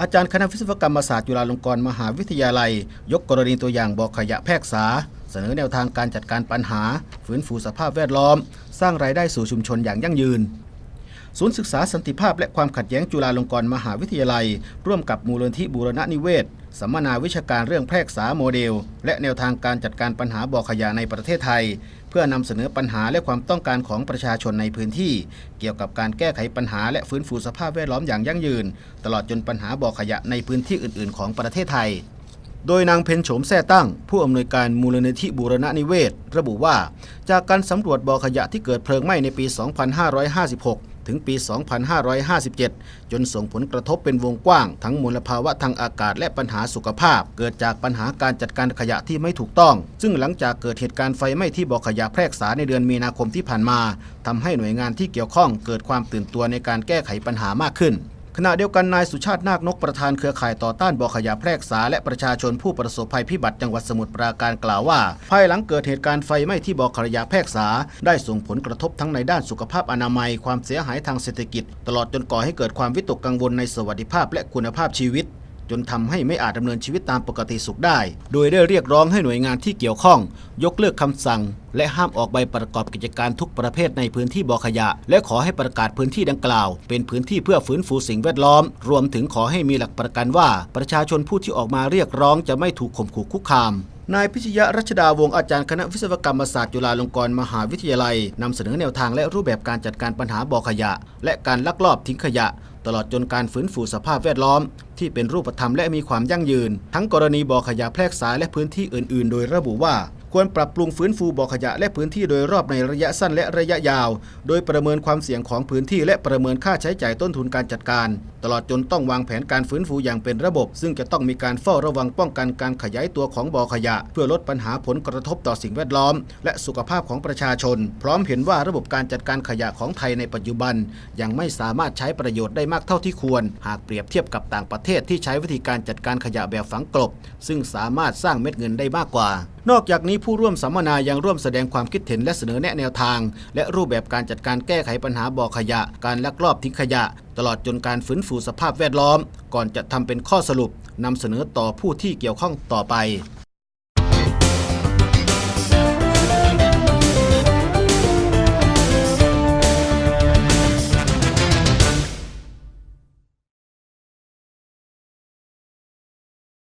อาจารย์คณะวิศวกรรมศาสตร์จุฬาลงกรณ์มหาวิทยาลัย ยกกรณีตัวอย่างบอกขยะแพรกษา เสนอแนวทางการจัดการปัญหา ฟื้นฟูสภาพแวดล้อม สร้างรายได้สู่ชุมชนอย่างยั่งยืนศูนย์ศึกษาสันติภาพและความขัดแย้งจุฬาลงกรณ์มหาวิทยาลัย ร่วมกับมูลนิธิบูรณะนิเวศ สัมมนาวิชาการเรื่องแพรกษาโมเดล และแนวทางการจัดการปัญหาบ่อขยะในประเทศไทย เพื่อนำเสนอปัญหาและความต้องการของประชาชนในพื้นที่ เกี่ยวกับการแก้ไขปัญหาและฟื้นฟูสภาพแวดล้อมอย่างยั่งยืน ตลอดจนปัญหาบ่อขยะในพื้นที่อื่น ๆ ของประเทศไทย โดยนางเพนโฉมแท่ตั้ง ผู้อำนวยการมูลนิธิบูรณะนิเวศ ระบุว่า จากการสำรวจบ่อขยะที่เกิดเพลิงไหม้ในปี 2556 ถึงปี 2557 จนส่งผลกระทบเป็นวงกว้าง ทั้งมลภาวะทางอากาศและปัญหาสุขภาพ เกิดจากปัญหาการจัดการขยะที่ไม่ถูกต้อง ซึ่งหลังจากเกิดเหตุการณ์ไฟไหม้ที่บ่อขยะแพรกษาในเดือนมีนาคมที่ผ่านมาทำให้หน่วยงานที่เกี่ยวข้องเกิดความตื่นตัวในการแก้ไขปัญหามากขึ้น ขณะเดียวกันนายสุชาตินาคนกประธานเครือข่ายต่อต้านบ่อขยะแพรกษา และประชาชนผู้ประสบภัยพิบัติจังหวัดสมุทรปราการกล่าวว่า ภายหลังเกิดเหตุการณ์ไฟไหม้ที่บ่อขยะแพรกษา ได้ส่งผลกระทบทั้งในด้านสุขภาพอนามัย ความเสียหายทางเศรษฐกิจ ตลอดจนก่อให้เกิดความวิตกกังวลในสวัสดิภาพและคุณภาพชีวิต จนทำให้ไม่อาจดำเนินชีวิตตามปกติสุขได้ โดยได้เรียกร้องให้หน่วยงานที่เกี่ยวข้อง ยกเลิกคำสั่ง และห้ามออกใบประกอบกิจการทุกประเภทในพื้นที่บ่อขยะ และขอให้ประกาศพื้นที่ดังกล่าว เป็นพื้นที่เพื่อฟื้นฟูสิ่งแวดล้อม รวมถึงขอให้มีหลักประกันว่า ประชาชนผู้ที่ออกมาเรียกร้องจะไม่ถูกข่มขู่คุกคามนายพิชยะรัชดาวงศ์อาจารย์คณะวิศวกรรมศาสตร์จุฬาลงกรณ์มหาวิทยาลัยนำเสนอแนวทางและรูปแบบการจัดการปัญหาบ่อขยะ และการลักลอบทิ้งขยะ ตลอดจนการฟื้นฟูสภาพแวดล้อม ที่เป็นรูปธรรมและมีความยั่งยืน ทั้งกรณีบ่อขยะแพรกษาและพื้นที่อื่น ๆ โดยระบุว่าควรปรับปรุงฟื้นฟูบ่อขยะและพื้นที่โดยรอบในระยะสั้นและระยะยาว โดยประเมินความเสี่ยงของพื้นที่และประเมินค่าใช้จ่ายต้นทุนการจัดการ ตลอดจนต้องวางแผนการฟื้นฟูอย่างเป็นระบบ ซึ่งจะต้องมีการเฝ้าระวังป้องกันการขยายตัวของบ่อขยะ เพื่อลดปัญหาผลกระทบต่อสิ่งแวดล้อม และสุขภาพของประชาชน พร้อมเห็นว่าระบบการจัดการขยะของไทยในปัจจุบัน ยังไม่สามารถใช้ประโยชน์ได้มากเท่าที่ควร หากเปรียบเทียบกับต่างประเทศที่ใช้วิธีการจัดการขยะแบบฝังกลบ ซึ่งสามารถสร้างเม็ดเงินได้มากกว่า นอกจากนี้ผู้ร่วมสัมมนายังร่วมแสดงความคิดเห็นและเสนอแนะแนวทาง และรูปแบบการจัดการแก้ไขปัญหาบ่อขยะ การลักลอบทิ้งขยะ ตลอดจนการฟื้นฟูสภาพแวดล้อม ก่อนจะทำเป็นข้อสรุปนำเสนอต่อผู้ที่เกี่ยวข้องต่อไป